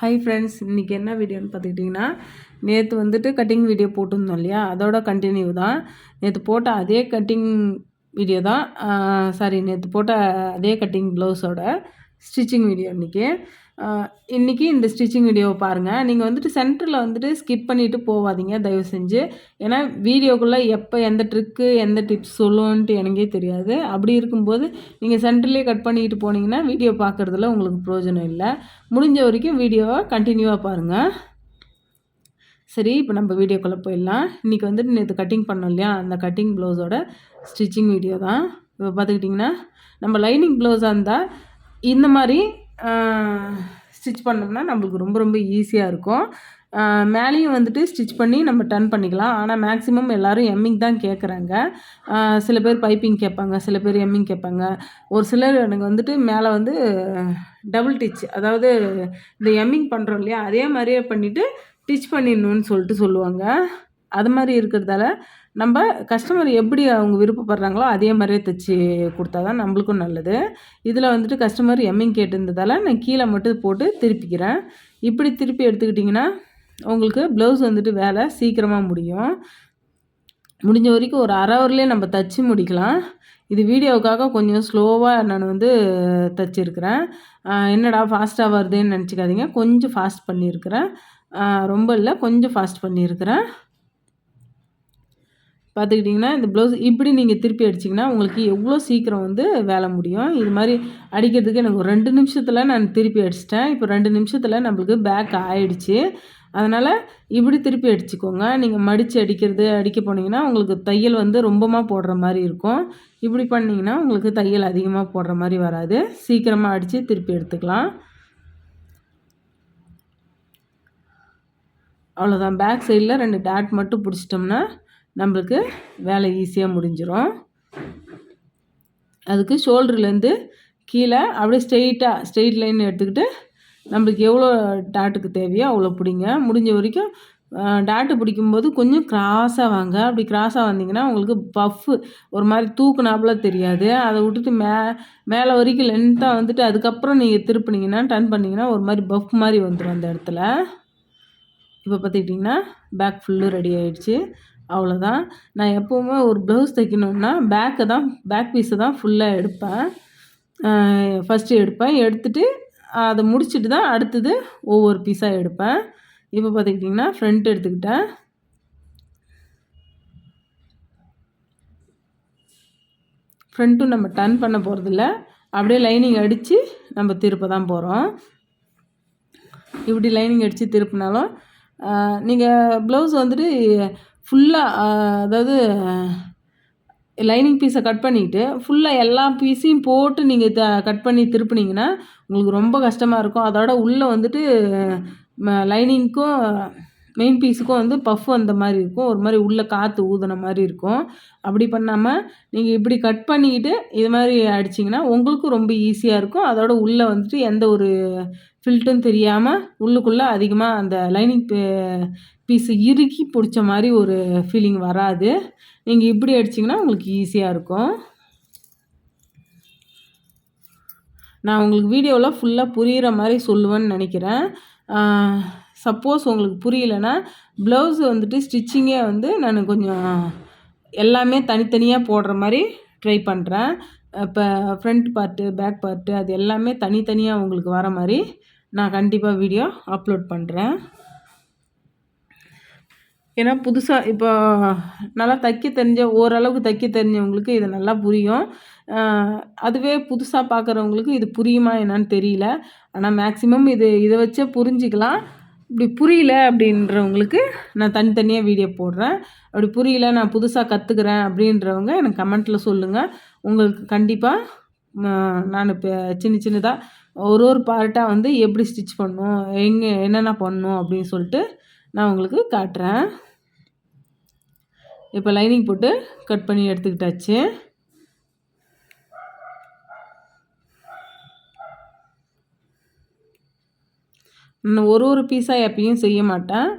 Hi friends இன்றைக்கி என்ன வீடியோன்னு பார்த்துக்கிட்டிங்கன்னா நேற்று வந்துட்டு கட்டிங் வீடியோ போட்டிருந்தோம் இல்லையா? அதோட கண்டினியூ தான். நேற்று போட்ட அதே கட்டிங் வீடியோ தான் சாரி நேற்று போட்ட அதே கட்டிங் ப்ளவுஸோட ஸ்டிச்சிங் வீடியோ இன்றைக்கி இன்றைக்கி இந்த ஸ்டிச்சிங் வீடியோவை பாருங்கள் நீங்கள் வந்துட்டு சென்டரில் வந்துட்டு ஸ்கிப் பண்ணிவிட்டு போகாதீங்க தயவு செஞ்சு. ஏன்னா வீடியோக்குள்ளே எப்போ எந்த ட்ரிக்கு எந்த டிப்ஸ் சொல்லுவோன்ட்டு எனக்கே தெரியாது. அப்படி இருக்கும்போது நீங்கள் சென்டர்லேயே கட் பண்ணிக்கிட்டு போனீங்கன்னா வீடியோ பார்க்குறதுல உங்களுக்கு பிரயோஜனம் இல்லை. முடிஞ்ச வரைக்கும் வீடியோவை கண்டினியூவாக பாருங்கள் சரி இப்போ நம்ம வீடியோக்குள்ளே போயிடலாம். இன்றைக்கி வந்துட்டு நேற்று கட்டிங் பண்ணோம் இல்லையா? அந்த கட்டிங் ப்ளவுஸோட ஸ்டிச்சிங் வீடியோ தான். இப்போ பார்த்துக்கிட்டிங்கன்னா நம்ம லைனிங் ப்ளவுஸாக இருந்தால் இந்த மாதிரி ஸ்டிச் பண்ணோம்னா நம்மளுக்கு ரொம்ப ரொம்ப ஈஸியாக இருக்கும். மேலேயும் வந்துட்டு ஸ்டிச் பண்ணி நம்ம டர்ன் பண்ணிக்கலாம். ஆனால் மேக்ஸிமம் எல்லோரும் எம்மிங் தான் கேட்குறாங்க சில பேர் பைப்பிங் கேட்பாங்க சில பேர் எம்மிங் கேட்பாங்க. ஒரு சிலர் எனக்கு வந்துட்டு மேலே வந்து டபுள் டிச் அதாவது இந்த எம்மிங் பண்ணுறோம் இல்லையா அதே மாதிரியே பண்ணிவிட்டு டிச் பண்ணிடணுன்னு சொல்லிட்டு சொல்லுவாங்க. அது மாதிரி இருக்கிறதால நம்ம கஸ்டமர் எப்படி அவங்க விருப்பப்படுறாங்களோ அதே மாதிரியே தைச்சி கொடுத்தா தான் நம்மளுக்கும் நல்லது. இதில் வந்துட்டு கஸ்டமர் எம்மிங் கேட்டிருந்ததால் நான் கீழே மட்டும் போட்டு திருப்பிக்கிறேன். இப்படி திருப்பி எடுத்துக்கிட்டிங்கன்னா உங்களுக்கு ப்ளவுஸ் வந்துட்டு வேலை சீக்கிரமாக முடியும். முடிஞ்ச வரைக்கும் ஒரு அரை ஹவர்லேயே நம்ம தைச்சி முடிக்கலாம். இது வீடியோவுக்காக கொஞ்சம் ஸ்லோவாக நான் வந்து தைச்சிருக்கிறேன். என்னடா ஃபாஸ்ட்டாக வருதுன்னு நினச்சிக்காதீங்க. கொஞ்சம் ஃபாஸ்ட் பண்ணியிருக்கிறேன். ரொம்ப இல்லை கொஞ்சம் ஃபாஸ்ட் பண்ணியிருக்கிறேன். பார்த்துக்கிட்டிங்கன்னா இந்த ப்ளவுஸ் இப்படி நீங்கள் திருப்பி அடிச்சிங்கன்னா உங்களுக்கு எவ்வளோ சீக்கிரம் வந்து வேலை முடியும். இது மாதிரி அடிக்கிறதுக்கு எனக்கு ஒரு ரெண்டு நிமிஷத்தில் நான் திருப்பி அடிச்சிட்டேன். இப்போ ரெண்டு நிமிஷத்தில் நம்மளுக்கு பேக் ஆயிடுச்சு. அதனால் இப்படி திருப்பி அடிச்சுக்கோங்க. நீங்கள் மடித்து அடிக்கிறது அடிக்க போனீங்கன்னா உங்களுக்கு தையல் வந்து ரொம்பமாக போடுற மாதிரி இருக்கும். இப்படி பண்ணிங்கன்னா உங்களுக்கு தையல் அதிகமாக போடுற மாதிரி வராது. சீக்கிரமாக அடித்து திருப்பி எடுத்துக்கலாம். அவ்வளோதான் பேக் சைடில் ரெண்டு டாட் மட்டும் பிடிச்சிட்டோம்னா நம்மளுக்கு வேலை ஈஸியாக முடிஞ்சிடும் அதுக்கு ஷோல்டர்லேருந்து கீழே அப்படியே ஸ்ட்ரெயிட்டாக ஸ்ட்ரெயிட் லைன் எடுத்துக்கிட்டு நம்மளுக்கு எவ்வளோ டாட்டுக்கு தேவையோ அவ்வளோ பிடிங்க. முடிஞ்ச வரைக்கும் டாட்டு பிடிக்கும்போது கொஞ்சம் கிராஸாக வாங்க. அப்படி கிராஸாக வந்தீங்கன்னா உங்களுக்கு பஃப்பு ஒரு மாதிரி தூக்குனாப்புல தெரியாது. அதை விட்டுட்டு மே மேலே வரைக்கும் லென்த்தாக வந்துட்டு அதுக்கப்புறம் நீங்கள் திருப்பினீங்கன்னா டர்ன் பண்ணிங்கன்னா ஒரு மாதிரி பஃப் மாதிரி வந்துடும் அந்த இடத்துல. இப்போ பார்த்துக்கிட்டிங்கன்னா பேக் ஃபுல்லு ரெடி ஆகிடுச்சு அவ்வளோதான் நான் எப்போவுமே ஒரு ப்ளவுஸ் தைக்கணுன்னா பேக்கை தான் பேக் பீஸை தான் ஃபுல்லாக எடுப்பேன். ஃபஸ்ட்டு எடுப்பேன். எடுத்துட்டு அதை முடிச்சுட்டு தான் அடுத்தது ஒவ்வொரு பீஸாக எடுப்பேன். இப்போ பார்த்துக்கிட்டிங்கன்னா ஃப்ரண்ட் எடுத்துக்கிட்டேன். ஃப்ரண்ட்டும் நம்ம டர்ன் பண்ண போகிறதில்ல அப்படியே லைனிங் அடித்து நம்ம திருப்ப தான் போகிறோம் இப்படி லைனிங் அடித்து திருப்பினாலும் நீங்கள் ப்ளவுஸ் வந்துட்டு ஃபுல்லாக அதாவது லைனிங் பீஸை கட் பண்ணிவிட்டு ஃபுல்லாக எல்லா பீஸையும் போட்டு நீங்கள் த கட் பண்ணி திருப்பினீங்கன்னா உங்களுக்கு ரொம்ப கஷ்டமாக இருக்கும். அதோட உள்ளே வந்துட்டு லைனிங்க்கும் மெயின் பீஸுக்கும் வந்து பஃப் அந்த மாதிரி இருக்கும். ஒரு மாதிரி உள்ளே காற்று ஊதுன மாதிரி இருக்கும். அப்படி பண்ணாமல் நீங்கள் இப்படி கட் பண்ணிக்கிட்டு இது மாதிரி அடிச்சிங்கன்னா உங்களுக்கும் ரொம்ப ஈஸியாக இருக்கும். அதோட உள்ளே வந்துட்டு எந்த ஒரு ஃபில்ட்டும் தெரியாமல் உள்ளுக்குள்ளே அதிகமாக அந்த லைனிங் பீஸு இறுக்கி பிடிச்ச மாதிரி ஒரு ஃபீலிங் வராது. நீங்கள் இப்படி அடிச்சிங்கன்னா உங்களுக்கு ஈஸியாக இருக்கும். நான் உங்களுக்கு வீடியோவில் ஃபுல்லாக புரிகிற மாதிரி சொல்லுவேன்னு நினைக்கிறேன். சப்போஸ் உங்களுக்கு புரியலன்னா ப்ளவுஸ் வந்துட்டு ஸ்டிச்சிங்கே வந்து நான் கொஞ்சம் எல்லாமே தனித்தனியாக போடுற மாதிரி ட்ரை பண்ணுறேன் இப்போ ஃப்ரண்ட் பார்ட்டு பேக் பார்ட்டு அது எல்லாமே தனித்தனியாக உங்களுக்கு வர மாதிரி நான் கண்டிப்பாக வீடியோ அப்லோட் பண்ணுறேன் ஏன்னா புதுசாக இப்போ நல்லா தைக்க தெரிஞ்ச ஓரளவுக்கு தைக்க தெரிஞ்சவங்களுக்கு இது நல்லா புரியும். அதுவே புதுசாக பார்க்குறவங்களுக்கு இது புரியுமா என்னன்னு தெரியல. ஆனால் மேக்ஸிமம் இது இதை வச்சே புரிஞ்சிக்கலாம். இப்படி புரியல அப்படின்றவங்களுக்கு நான் தனித்தனியாக வீடியோ போடுறேன். அப்படி புரியல நான் புதுசாக கற்றுக்குறேன் அப்படின்றவங்க எனக்கு கமெண்ட்டில் சொல்லுங்கள் உங்களுக்கு கண்டிப்பாக நான் இப்போ சின்ன சின்னதாக ஒரு ஒரு பார்ட்டாக வந்து எப்படி ஸ்டிச் பண்ணும் எங்கே என்னென்ன பண்ணும் அப்படின்னு சொல்லிட்டு நான் உங்களுக்கு காட்டுறேன். இப்போ லைனிங் போட்டு கட் பண்ணி எடுத்துக்கிட்டாச்சு. ஒரு ஒரு பீஸாக எப்பயும் செய்ய மாட்டேன்.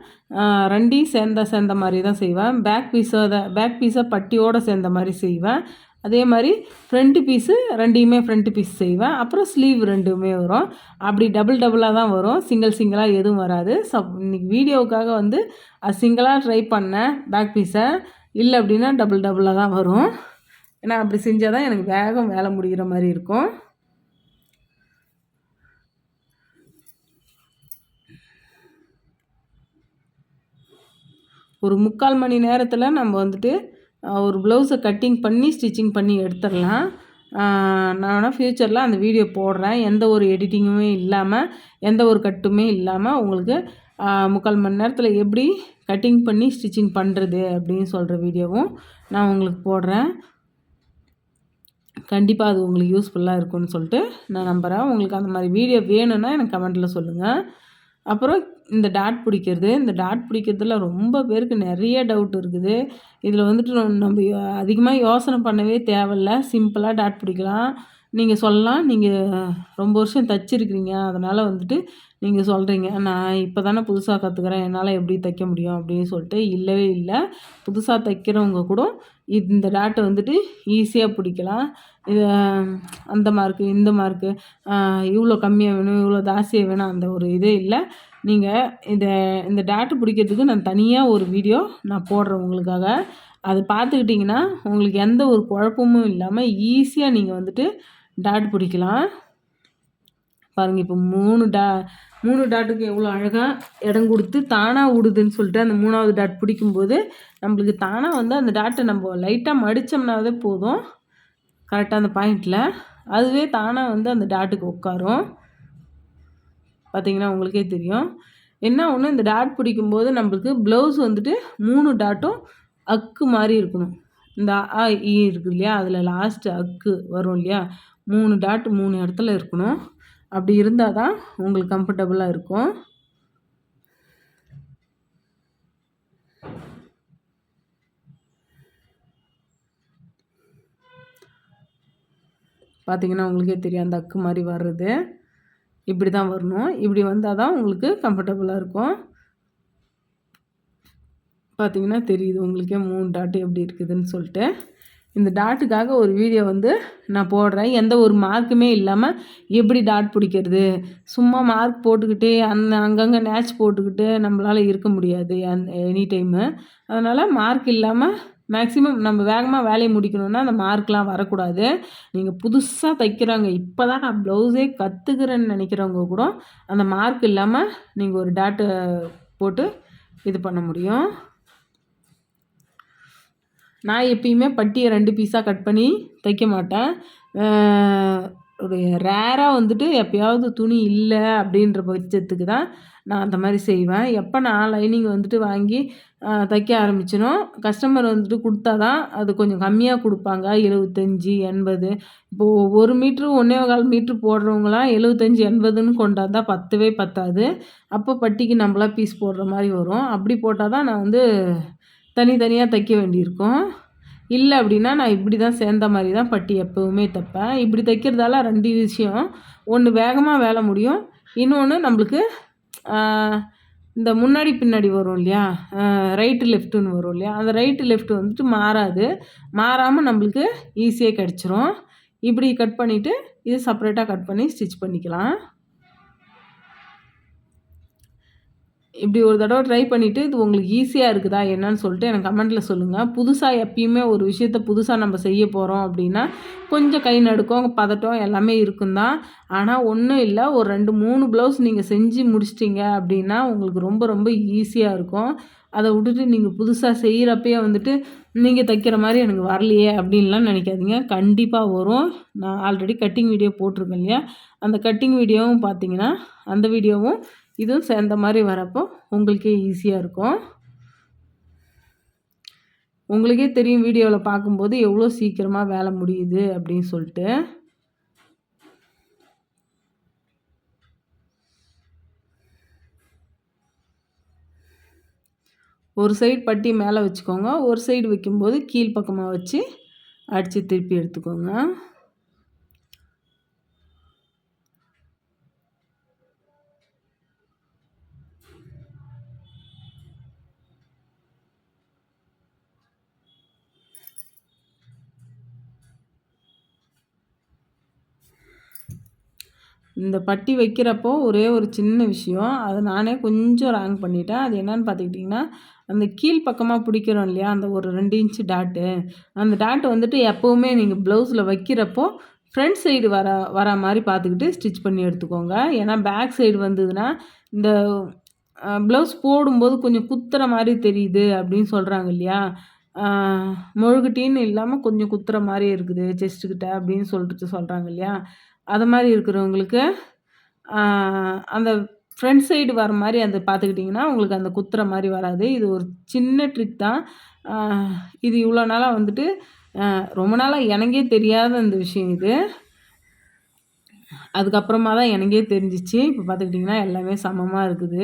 ரெண்டையும் சேர்ந்த சேர்ந்த மாதிரி தான் செய்வேன். பேக் பீஸை பேக் பீஸை பட்டியோடு சேர்ந்த மாதிரி செய்வேன். அதே மாதிரி ஃப்ரண்ட்டு பீஸு ரெண்டையுமே ஃப்ரண்ட்டு பீஸ் செய்வேன். அப்புறம் ஸ்லீவ் ரெண்டுமே வரும். அப்படி டபுள் டபுளாக தான் வரும். சிங்கிள் சிங்கிளாக எதுவும் வராது. சப் இன்றைக்கி வீடியோவுக்காக வந்து அது சிங்கிளாக ட்ரை பண்ணேன் பேக் பீஸை இல்லை அப்படின்னா டபுள் டபுளாக தான் வரும். ஏன்னா அப்படி செஞ்சால் தான் எனக்கு வேகம் வேலை முடிகிற மாதிரி இருக்கும். ஒரு முக்கால் மணி நேரத்தில் நம்ம வந்துட்டு ஒரு ப்ளவுஸை கட்டிங் பண்ணி ஸ்டிச்சிங் பண்ணி எடுத்துடலாம். நான் வேணால் ஃப்யூச்சரில் அந்த வீடியோ போடுறேன். எந்த ஒரு எடிட்டிங்குமே இல்லாமல் எந்த ஒரு கட்டுமே இல்லாமல் உங்களுக்கு முக்கால் மணி நேரத்தில் எப்படி கட்டிங் பண்ணி ஸ்டிச்சிங் பண்ணுறது அப்படின்னு சொல்கிற வீடியோவும் நான் உங்களுக்கு போடுறேன். கண்டிப்பாக அது உங்களுக்கு யூஸ்ஃபுல்லாக இருக்கும்னு சொல்லிட்டு நான் நம்புகிறேன் உங்களுக்கு அந்த மாதிரி வீடியோ வேணும்னா எனக்கு கமெண்ட்டில் சொல்லுங்கள் அப்புறம் இந்த டாட் பிடிக்கிறது. இந்த டாட் பிடிக்கிறதுல ரொம்ப பேருக்கு நிறைய டவுட் இருக்குது. இதில் வந்துட்டு நம்ம அதிகமாக யோசனை பண்ணவே தேவையில்ல. சிம்பிளாக டாட் பிடிக்கலாம். நீங்கள் சொல்லலாம். நீங்கள் ரொம்ப வருஷம் தச்சிருக்கிறீங்க. அதனால் வந்துட்டு நீங்கள் சொல்கிறீங்க நான் இப்போ தானே புதுசாக கற்றுக்குறேன் என்னால் எப்படி தைக்க முடியும் அப்படின்னு சொல்லிட்டு இல்லவே இல்லை. புதுசாக தைக்கிறவங்க கூட இந்த டாட்டை வந்துட்டு ஈஸியாக பிடிக்கலாம். இது அந்த மார்க்கு இந்த மார்க்கு இவ்வளோ கம்மியாக வேணும் இவ்வளோ ஜாஸ்தியாக வேணும் அந்த ஒரு இதே இல்லை. நீங்கள் இதை இந்த டாட்டு பிடிக்கிறதுக்கு நான் தனியாக ஒரு வீடியோ நான் போடுறேன் உங்களுக்காக. அது பார்த்துக்கிட்டிங்கன்னா உங்களுக்கு எந்த ஒரு குழப்பமும் இல்லாமல் ஈஸியாக நீங்கள் வந்துட்டு டேட் பிடிக்கலாம். பாருங்கள் இப்போ மூணு டா மூணு டாட்டுக்கு எவ்வளோ அழகாக இடம் கொடுத்து தானாக விடுதுன்னு சொல்லிட்டு அந்த மூணாவது டாட் பிடிக்கும்போது நம்மளுக்கு தானாக வந்து அந்த டாட்டை நம்ம லைட்டாக மடித்தோம்னாவே போதும். கரெக்டாக அந்த பாயிண்டில். அதுவே தானாக வந்து அந்த டாட்டுக்கு உட்காரும். பார்த்திங்கன்னா உங்களுக்கே தெரியும். என்ன ஒன்று இந்த டாட் பிடிக்கும்போது நம்மளுக்கு ப்ளவுஸ் வந்துட்டு மூணு டாட்டும் அக்கு மாதிரி இருக்கணும். இந்த அ இ இருக்குது இல்லையா? அதில் லாஸ்ட்டு அக்கு வரும் இல்லையா? மூணு டாட் மூணு இடத்துல இருக்கணும். அப்படி இருந்தால் தான் உங்களுக்கு கம்ஃபர்டபுளாக இருக்கும். பார்த்திங்கன்னா உங்களுக்கே தெரியும் அந்த அக்கு மாதிரி வர்றது. இப்படி தான் வரணும். இப்படி வந்தால் தான் உங்களுக்கு கம்ஃபர்டபுளாக இருக்கும். பார்த்திங்கன்னா தெரியுது உங்களுக்கே மூணு டாட்டு எப்படி இருக்குதுன்னு சொல்லிட்டு. இந்த டாட்டுக்காக ஒரு வீடியோ வந்து நான் போடுறேன். எந்த ஒரு மார்க்குமே இல்லாமல் எப்படி டாட் பிடிக்கிறது? சும்மா மார்க் போட்டுக்கிட்டே அந்த அங்கங்கே நேச் போட்டுக்கிட்டு நம்மளால் இருக்க முடியாது அந் எனி டைமு. அதனால் மார்க் இல்லாமல் மேக்ஸிமம் நம்ம வேகமாக வேலையை முடிக்கணுன்னா அந்த மார்க்லாம் வரக்கூடாது. நீங்கள் புதுசாக தைக்கிறாங்க இப்போ தான் நான் ப்ளவுஸே கற்றுக்கிறேன்னு நினைக்கிறவங்க கூட அந்த மார்க் இல்லாமல் நீங்கள் ஒரு டாட்டை போட்டு இது பண்ண முடியும். நான் எப்பயுமே பட்டியை ரெண்டு பீஸாக கட் பண்ணி தைக்க மாட்டேன். ஒரு ரேராக வந்துட்டு எப்போயாவது துணி இல்லை அப்படின்ற பட்சத்துக்கு தான் நான் அந்த மாதிரி செய்வேன். எப்போ நான் லைனிங் வந்துட்டு வாங்கி தைக்க ஆரம்பிச்சினோ கஸ்டமர் வந்துட்டு கொடுத்தா தான் அது கொஞ்சம் கம்மியாக கொடுப்பாங்க. எழுபத்தஞ்சி எண்பது. இப்போது ஒரு மீட்ரு ஒன்றே கால் மீட்ரு போடுறவங்களாம் எழுபத்தஞ்சி எண்பதுன்னு கொண்டாந்தால் பத்தவே பத்தாது. அப்போ பட்டிக்கு நம்மளாம் பீஸ் போடுற மாதிரி வரும். அப்படி போட்டால் தான் நான் வந்து தனித்தனியாக தைக்க வேண்டியிருக்கும். இல்லை அப்படின்னா நான் இப்படி தான் சேர்ந்த மாதிரி தான் பட்டி எப்போவுமே தைப்பேன். இப்படி தைக்கிறதால ரெண்டு விஷயம். ஒன்று வேகமாக வேலை முடியும். இன்னொன்று நம்மளுக்கு இந்த முன்னாடி பின்னாடி வரும் இல்லையா? ரைட்டு லெஃப்ட்டுன்னு வரும் இல்லையா? அந்த ரைட்டு லெஃப்ட்டு வந்துட்டு மாறாது. மாறாமல் நம்மளுக்கு ஈஸியாக கிடச்சிரும். இப்படி கட் பண்ணிவிட்டு இது செப்பரேட்டாக கட் பண்ணி ஸ்டிச் பண்ணிக்கலாம். இப்படி ஒரு தடவை ட்ரை பண்ணிவிட்டு இது உங்களுக்கு ஈஸியாக இருக்குதா என்னன்னு சொல்லிட்டு எனக்கு கமெண்ட்டில் சொல்லுங்கள் புதுசாக எப்பயுமே ஒரு விஷயத்த புதுசாக நம்ம செய்ய போகிறோம் அப்படின்னா கொஞ்சம் கை நடுக்கம் பதட்டம் எல்லாமே இருக்கும் தான் ஆனால் ஒன்றும் இல்லை. ஒரு ரெண்டு மூணு ப்ளவுஸ் நீங்கள் செஞ்சு முடிச்சிட்டிங்க அப்படின்னா உங்களுக்கு ரொம்ப ரொம்ப ஈஸியாக இருக்கும். அதை விட்டுட்டு நீங்கள் புதுசாக செய்கிறப்பயே வந்துட்டு நீங்கள் தைக்கிற மாதிரி எனக்கு வரலையே அப்படின்லாம் நினைக்காதீங்க. கண்டிப்பாக வரும். நான் ஆல்ரெடி கட்டிங் வீடியோ போட்டிருக்கேன் இல்லையா? அந்த கட்டிங் வீடியோவும் பார்த்தீங்கன்னா அந்த வீடியோவும் இதுவும் சேர்ந்த மாதிரி வரப்போ உங்களுக்கே ஈஸியாக இருக்கும். உங்களுக்கே தெரியும் வீடியோவில் பார்க்கும்போது எவ்வளோ சீக்கிரமாக வேலை முடியுது அப்படின்னு சொல்லிட்டு. ஒரு சைடு பட்டி மேலே வச்சுக்கோங்க. ஒரு சைடு வைக்கும்போது கீழ்ப்பக்கமாக வச்சு அடித்து திருப்பி எடுத்துக்கோங்க. இந்த பட்டி வைக்கிறப்போ ஒரே ஒரு சின்ன விஷயம். அதை நானே கொஞ்சம் ராங் பண்ணிட்டேன். அது என்னன்னு பார்த்துக்கிட்டிங்கன்னா அந்த கீழ் பக்கமாக பிடிக்கிறோம் இல்லையா அந்த ஒரு ரெண்டு இன்ச்சு டாட்டு அந்த டாட்டு வந்துட்டு எப்போவுமே நீங்கள் ப்ளவுஸில் வைக்கிறப்போ ஃப்ரண்ட் சைடு வர வர மாதிரி பார்த்துக்கிட்டு ஸ்டிச் பண்ணி எடுத்துக்கோங்க. ஏன்னா பேக் சைடு வந்ததுன்னா இந்த ப்ளவுஸ் போடும்போது கொஞ்சம் குத்துற மாதிரி தெரியுது அப்படின்னு சொல்கிறாங்க இல்லையா. முழுகுட்டின்னு இல்லாமல் கொஞ்சம் குத்துற மாதிரி இருக்குது செஸ்ட்டுக்கிட்ட அப்படின்னு சொல்லிட்டு சொல்கிறாங்க இல்லையா. அது மாதிரி இருக்கிறவங்களுக்கு அந்த ஃப்ரண்ட் சைடு வர மாதிரி அந்த பார்த்துக்கிட்டிங்கன்னா உங்களுக்கு அந்த குத்துற மாதிரி வராது. இது ஒரு சின்ன ட்ரிக் தான். இது இவ்வளோ நாளாக வந்துட்டு ரொம்ப நாளாக எனக்கே தெரியாத அந்த விஷயம் இது. அதுக்கப்புறமா தான் எனக்கே தெரிஞ்சிச்சு. இப்போ பார்த்துக்கிட்டிங்கன்னா எல்லாமே சமமாக இருக்குது.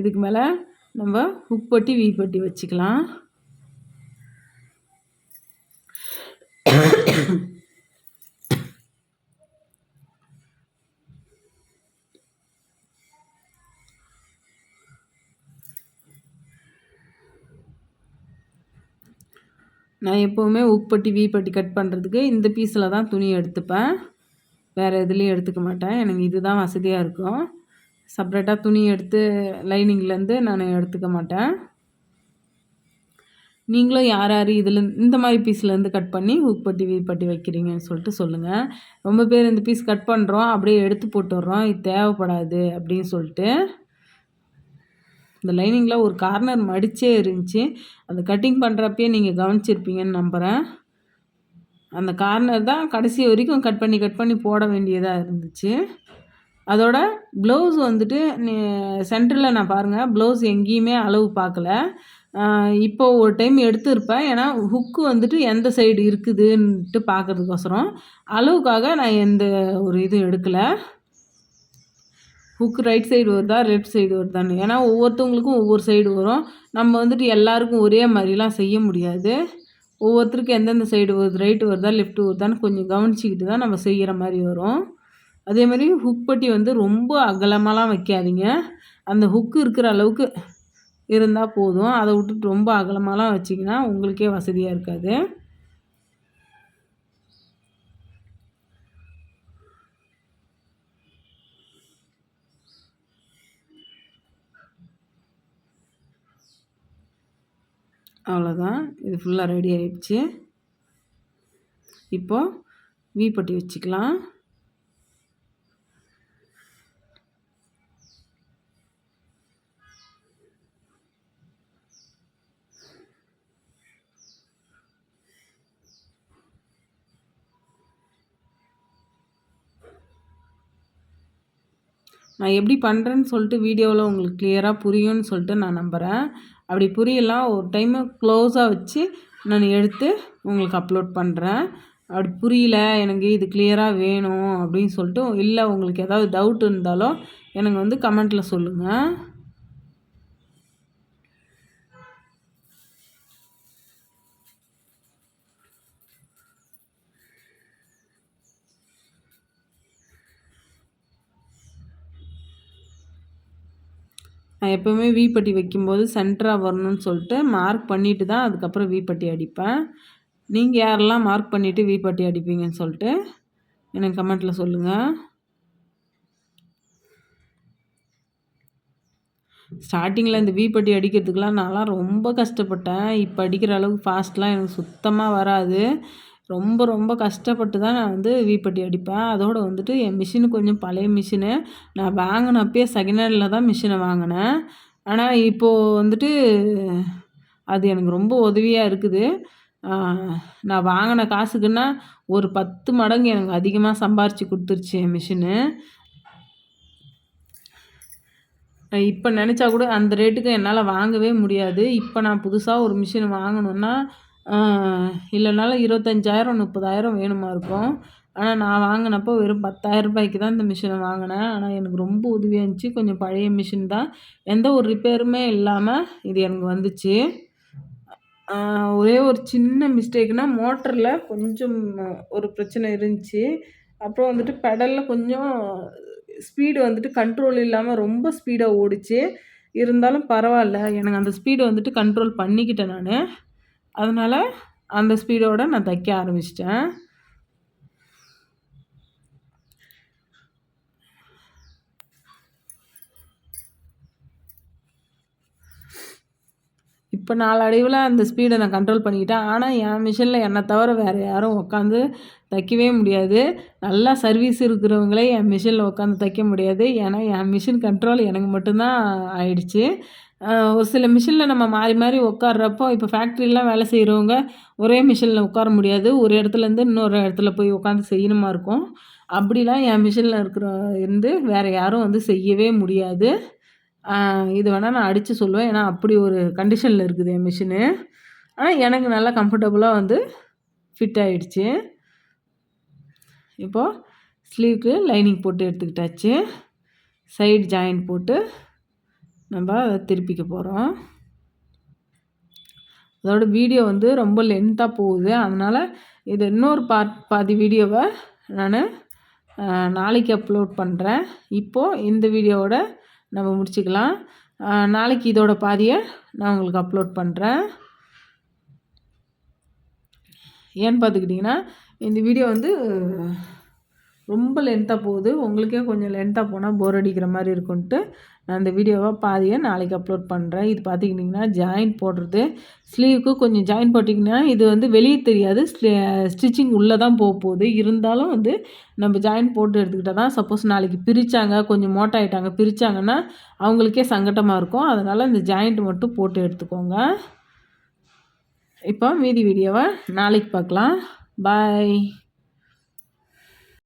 இதுக்கு மேலே நம்ம உப்பட்டி வீப்பட்டி வச்சுக்கலாம். நான் எப்போவுமே உப்பட்டி வீப்பட்டி கட் பண்ணுறதுக்கு இந்த பீஸில் தான் துணி எடுத்துப்பேன். வேறு எதுலேயும் எடுத்துக்க மாட்டேன். எனக்கு இது தான் வசதியாக இருக்கும் செப்ரேட்டாக துணி எடுத்து லைனிங்லேருந்து நான் எடுத்துக்க மாட்டேன். நீங்களும் யார் யார் இதில் இந்த மாதிரி பீஸ்லேருந்து கட் பண்ணி உப்பட்டி வீப்பட்டி வைக்கிறீங்கன்னு சொல்லிட்டு சொல்லுங்கள் ரொம்ப பேர் இந்த பீஸ் கட் பண்ணுறோம் அப்படியே எடுத்து போட்டுடுறோம். இது தேவைப்படாது அப்படின்னு சொல்லிட்டு. இந்த லைனிங்கில் ஒரு கார்னர் மடித்தே இருந்துச்சு. அந்த கட்டிங் பண்ணுறப்பயே நீங்கள் கவனிச்சிருப்பீங்கன்னு நம்புகிறேன் அந்த கார்னர் தான் கடைசி வரைக்கும் கட் பண்ணி கட் பண்ணி போட வேண்டியதாக இருந்துச்சு. அதோட ப்ளவுஸ் வந்துட்டு சென்டரில் நான் பாருங்கள் ப்ளவுஸ் எங்கேயுமே அளவு பார்க்கல. இப்போ ஒரு டைம் எடுத்துருப்பேன். ஏன்னா ஹுக்கு வந்துட்டு எந்த சைடு இருக்குதுன்ட்டு பார்க்குறதுக்கோசரம். அளவுக்காக நான் எந்த ஒரு இதுவும் எடுக்கலை. ஹுக்கு ரைட் சைடு வருதா லெஃப்ட் சைடு வருதான்னு. ஏன்னா ஒவ்வொருத்தவங்களுக்கும் ஒவ்வொரு சைடு வரும். நம்ம வந்துட்டு எல்லாருக்கும் ஒரே மாதிரிலாம் செய்ய முடியாது. ஒவ்வொருத்தருக்கும் எந்தெந்த சைடு வருது ரைட்டு வருதா லெஃப்ட்டு வருதான்னு கொஞ்சம் கவனிச்சிக்கிட்டு தான் நம்ம செய்கிற மாதிரி வரும். அதே மாதிரி ஹுக் பட்டி வந்து ரொம்ப அகலமாலாம் வைக்காதீங்க. அந்த ஹுக்கு இருக்கிற அளவுக்கு இருந்தால் போதும். அதை விட்டுட்டு ரொம்ப அகலமாலாம் வச்சிங்கன்னா உங்களுக்கே வசதியாக இருக்காது. அவ்வளோதான். இது ஃபுல்லாக ரெடி ஆயிடுச்சு. இப்போது வீப்பட்டி வச்சுக்கலாம். நான் எப்படி பண்ணுறேன்னு சொல்லிட்டு வீடியோவில் உங்களுக்கு கிளியராக புரியும்னு சொல்லிட்டு நான் நம்புகிறேன் அப்படி புரியலாம் ஒரு டைமு க்ளோஸாக வச்சு நான் எடுத்து உங்களுக்கு அப்லோட் பண்ணுறேன் அப்படி புரியல எனக்கு இது கிளியராக வேணும் அப்படின்னு சொல்லிட்டு இல்லை உங்களுக்கு ஏதாவது டவுட் இருந்தாலும் எனக்கு வந்து கமெண்ட்டில் சொல்லுங்கள் நான் எப்போவுமே வீப்பட்டி வைக்கும்போது சென்டராக வரணும்னு சொல்லிட்டு மார்க் பண்ணிவிட்டு தான் அதுக்கப்புறம் வீப்பட்டி அடிப்பேன். நீங்கள் யாரெல்லாம் மார்க் பண்ணிவிட்டு வீப்பட்டி அடிப்பீங்கன்னு சொல்லிட்டு எனக்கு கமெண்ட்டில் சொல்லுங்கள் ஸ்டார்டிங்கில் இந்த வீப்பட்டி அடிக்கிறதுக்கெலாம் நான்லாம் ரொம்ப கஷ்டப்பட்டேன். இப்போ அடிக்கிற அளவுக்கு ஃபாஸ்ட்லாம் எனக்கு சுத்தமாக வராது. ரொம்ப ரொம்ப கஷ்டப்பட்டு தான் நான் வந்து வீப்பட்டி அடிப்பேன். அதோடு வந்துட்டு என் மிஷினு கொஞ்சம் பழைய மிஷினு. நான் வாங்கினப்பயே செகண்ட் ஹேண்டில் தான் மிஷினை வாங்கினேன். ஆனால் இப்போது வந்துட்டு அது எனக்கு ரொம்ப உதவியாக இருக்குது. நான் வாங்கின காசுக்குன்னா ஒரு பத்து மடங்கு எனக்கு அதிகமாக சம்பாரித்து கொடுத்துருச்சு என் மிஷினு. இப்போ நினச்சா கூட அந்த ரேட்டுக்கு என்னால் வாங்கவே முடியாது. இப்போ நான் புதுசாக ஒரு மிஷின் வாங்கணுன்னா இல்லைனாலும் இருபத்தஞ்சாயிரம் முப்பதாயிரம் வேணுமா இருக்கும். ஆனால் நான் வாங்கினப்போ வெறும் ரூபாய்க்கு தான் இந்த மிஷினை வாங்கினேன். ஆனால் எனக்கு ரொம்ப உதவியாக இருந்துச்சு. கொஞ்சம் பழைய மிஷின் தான். எந்த ஒரு ரிப்பேருமே இல்லாமல் இது எனக்கு வந்துச்சு. ஒரே ஒரு சின்ன மிஸ்டேக்னால் மோட்டரில் கொஞ்சம் ஒரு பிரச்சனை இருந்துச்சு. அப்புறம் வந்துட்டு பெடலில் கொஞ்சம் ஸ்பீடு வந்துட்டு கண்ட்ரோல் இல்லாமல் ரொம்ப ஸ்பீடாக ஓடிச்சு. இருந்தாலும் பரவாயில்ல. எனக்கு அந்த ஸ்பீடை வந்துட்டு கண்ட்ரோல் பண்ணிக்கிட்டேன் நான். அதனால் அந்த ஸ்பீடோடு நான் தைக்க ஆரம்பிச்சிட்டேன். இப்போ நாளடைவில் அந்த ஸ்பீடை நான் கண்ட்ரோல் பண்ணிக்கிட்டேன். ஆனால் என் மிஷினில் என்னை தவிர வேறு யாரும் உட்காந்து தைக்கவே முடியாது. நல்லா சர்வீஸ் இருக்கிறவங்களே என் மிஷினில் உட்காந்து தைக்க முடியாது. ஏன்னா என் மிஷின் கண்ட்ரோல் எனக்கு மட்டும்தான் ஆயிடுச்சு. ஒரு சில மிஷினில் நம்ம மாறி மாறி உட்கார்றப்போ இப்போ ஃபேக்ட்ரிலாம் வேலை செய்கிறவங்க ஒரே மிஷினில் உட்கார முடியாது. ஒரு இடத்துலேருந்து இன்னொரு இடத்துல போய் உட்காந்து செய்யணுமா இருக்கும். அப்படிலாம் என் மிஷினில் இருக்கிற இருந்து வேறு யாரும் வந்து செய்யவே முடியாது. இது வேணால் நான் அடித்து சொல்லுவேன். ஏன்னா அப்படி ஒரு கண்டிஷனில் இருக்குது என் மிஷினு. ஆனால் எனக்கு நல்லா கம்ஃபர்டபுளாக வந்து ஃபிட் ஆகிடுச்சு இப்போது ஸ்லீவ்க்கு லைனிங் போட்டு எடுத்துக்கிட்டாச்சு. சைடு ஜாயின் போட்டு நம்ம அதை திருப்பிக்க போகிறோம் அதோட வீடியோ வந்து ரொம்ப லென்த்தாக போகுது. அதனால் இது இன்னொரு பார்ட் பாதி வீடியோவை நான் நாளைக்கு அப்லோட் பண்ணுறேன் இப்போது இந்த வீடியோவோட நம்ம முடிச்சுக்கலாம். நாளைக்கு இதோட பாதியை நான் உங்களுக்கு அப்லோட் பண்ணுறேன் ஏன்னு பார்த்துக்கிட்டிங்கன்னா இந்த வீடியோ வந்து ரொம்ப லென்த்தாக போகுது. உங்களுக்கே கொஞ்சம் லென்த்தாக போனால் போர் அடிக்கிற மாதிரி இருக்குன்ட்டு நான் இந்த வீடியோவை பாதியை நாளைக்கு அப்லோட் பண்ணுறேன் இது பார்த்துக்கிட்டிங்கன்னா ஜாயின் போடுறது. ஸ்லீவுக்கு கொஞ்சம் ஜாயின் போட்டிங்கன்னா இது வந்து வெளியே தெரியாது. ஸ்டிச்சிங் உள்ளே தான் போக போகுது. இருந்தாலும் வந்து நம்ம ஜாயின் போட்டு எடுத்துக்கிட்டால் தான் சப்போஸ் நாளைக்கு பிரித்தாங்க கொஞ்சம் மோட்டாயிட்டாங்க பிரித்தாங்கன்னா அவங்களுக்கே சங்கட்டமாக இருக்கும். அதனால் இந்த ஜாயிண்ட் மட்டும் போட்டு எடுத்துக்கோங்க. இப்போ மீதி வீடியோவை நாளைக்கு பார்க்கலாம். பாய்